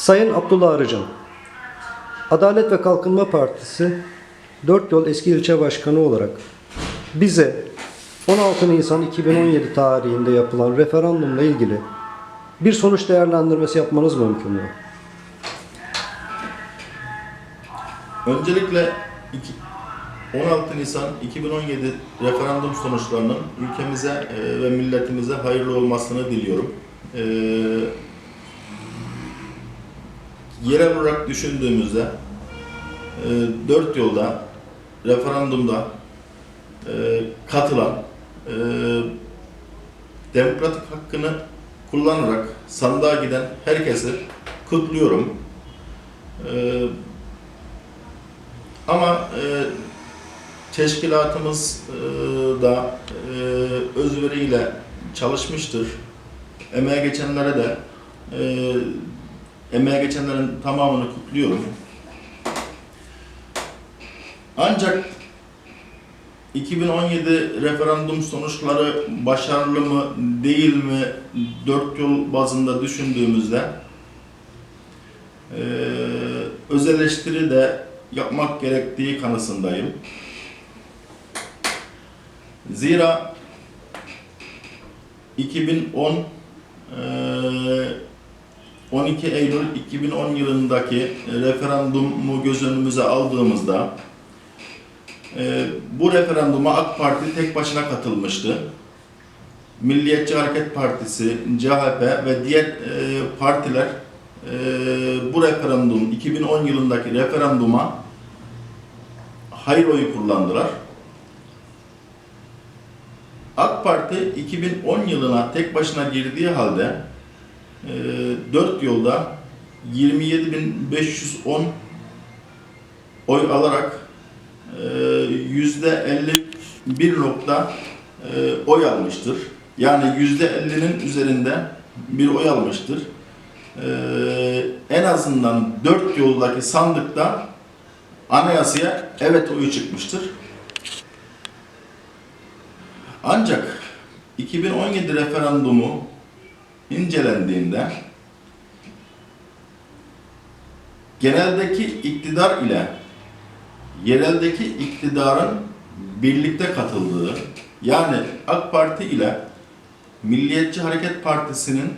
Sayın Abdullah Arıcan, Adalet ve Kalkınma Partisi 4 yol eski ilçe başkanı olarak bize 16 Nisan 2017 tarihinde yapılan referandumla ilgili bir sonuç değerlendirmesi yapmanız mümkün mü? Öncelikle iki- 16 Nisan 2017 referandum sonuçlarının ülkemize e, ve milletimize hayırlı olmasını diliyorum. E, yerel olarak düşündüğümüzde e, dört yolda referandumda e, katılan e, demokratik hakkını kullanarak sandığa giden herkesi kutluyorum. E, ama e, teşkilatımız e, da e, özveriyle çalışmıştır. Emeğe geçenlere de e, emeğe geçenlerin tamamını kutluyorum. Ancak 2017 referandum sonuçları başarılı mı değil mi dört yol bazında düşündüğümüzde e, öz eleştiri de yapmak gerektiği kanısındayım. Zira 2010 eee, 12 Eylül 2010 yılındaki referandumu göz önümüze aldığımızda eee, bu referanduma AK Parti tek başına katılmıştı. Milliyetçi Hareket Partisi, CHP ve diğer eee, partiler bu referandum 2010 yılındaki referanduma hayır oyu kullandılar. AK Parti 2010 yılına tek başına girdiği halde e, 4 yolda 27.510 oy alarak e, %51 nokta e, oy almıştır. Yani %50'nin üzerinde bir oy almıştır. E, en azından 4 yoldaki sandıkta anayasaya evet oyu çıkmıştır. Ancak 2017 referandumu incelendiğinde geneldeki iktidar ile yereldeki iktidarın birlikte katıldığı yani AK Parti ile Milliyetçi Hareket Partisi'nin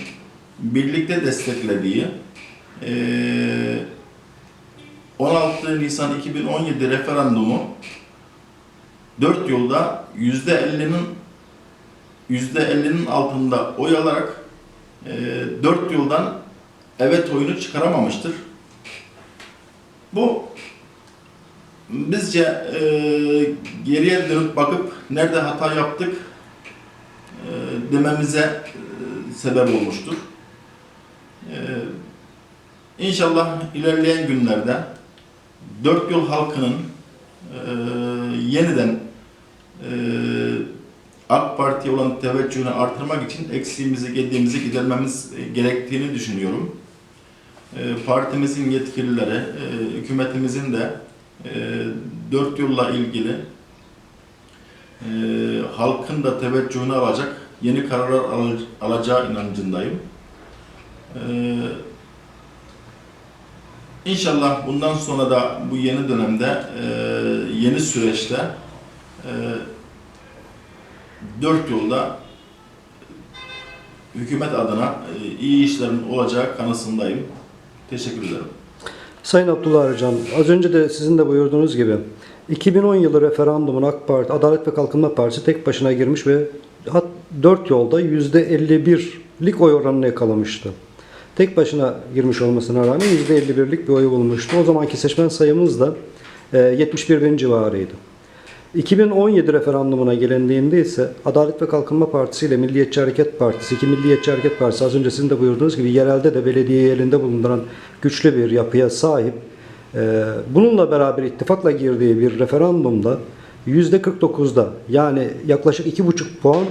birlikte desteklediği eee 16 Nisan 2017 referandumu 4 yolda %50'nin %50'nin altında oy alarak e, 4 yoldan evet oyunu çıkaramamıştır. Bu bizce e, geriye dönüp bakıp nerede hata yaptık e, dememize e, sebep olmuştur. E, İnşallah ilerleyen günlerde dört yol halkının e, yeniden e, AK Parti'ye olan teveccühünü artırmak için eksiğimizi, gediğimizi gidermemiz e, gerektiğini düşünüyorum. E, partimizin yetkilileri, e, hükümetimizin de dört yolla ilgili halkın da teveccühünü alacak yeni kararlar al- alacağı inancındayım. İnşallah bundan sonra da bu yeni dönemde, yeni süreçte dört yolda hükümet adına e, iyi işlerin olacağı kanısındayım. Teşekkür ederim. Sayın Abdullah Arıcan, az önce de sizin de buyurduğunuz gibi 2010 yılı referandumun AK Parti, Adalet ve Kalkınma Partisi tek başına girmiş ve 4 yolda %51'lik oy oranını yakalamıştı. Tek başına girmiş olmasına rağmen %51'lik bir oy bulmuştu. O zamanki seçmen sayımız da e, 71 bin civarıydı. 2017 referandumuna gelindiğinde ise Adalet ve Kalkınma Partisi ile Milliyetçi Hareket Partisi ki Milliyetçi Hareket Partisi az önce sizin de buyurduğunuz gibi yerelde de belediyeyi elinde bulunduran güçlü bir yapıya sahip. Ee, Bununla beraber ittifakla girdiği bir referandumda %49'da yani yaklaşık 2,5 puan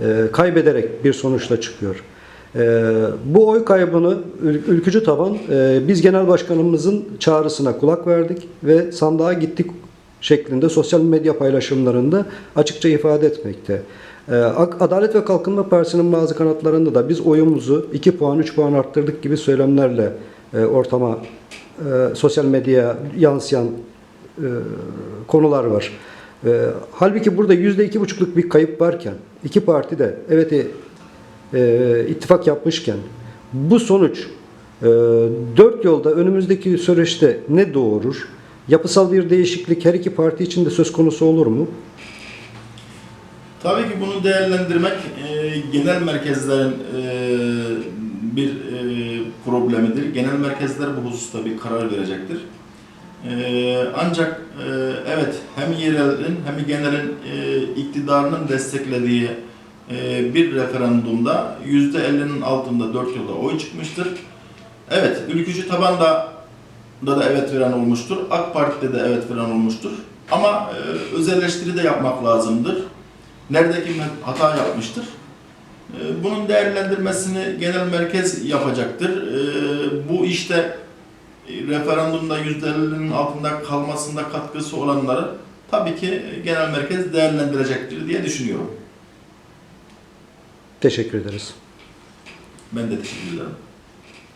e, kaybederek bir sonuçla çıkıyor. Ee, Bu oy kaybını ül- ülkücü taban e, biz genel başkanımızın çağrısına kulak verdik ve sandığa gittik şeklinde sosyal medya paylaşımlarında açıkça ifade etmekte. Ee, Adalet ve Kalkınma Partisi'nin bazı kanatlarında da biz oyumuzu 2 puan 3 puan arttırdık gibi söylemlerle e, ortama, e, sosyal medyaya yansıyan e, konular var. Halbuki burada yüzde iki buçukluk bir kayıp varken, iki parti de evet ittifak yapmışken bu sonuç dört yolda önümüzdeki süreçte ne doğurur? Yapısal bir değişiklik her iki parti için de söz konusu olur mu? Tabii ki bunu değerlendirmek e, genel merkezlerin e, bir e, problemidir. Genel merkezler bu hususta bir karar verecektir. E, ancak e, evet hem yerelin hem genelin e, iktidarının desteklediği e, bir referandumda %50'nin altında 4 yılda oy çıkmıştır. Evet, ülkücü tabanda da da evet veren olmuştur. AK Parti'de de evet veren olmuştur. Ama e, özelleştiri de yapmak lazımdır. Nerede kim hata yapmıştır? E, Bunun değerlendirmesini genel merkez yapacaktır. E, Bu işte e, referandumda %50'nin altında kalmasında katkısı olanları tabii ki genel merkez değerlendirecektir diye düşünüyorum. Teşekkür ederiz. Ben de teşekkür ederim.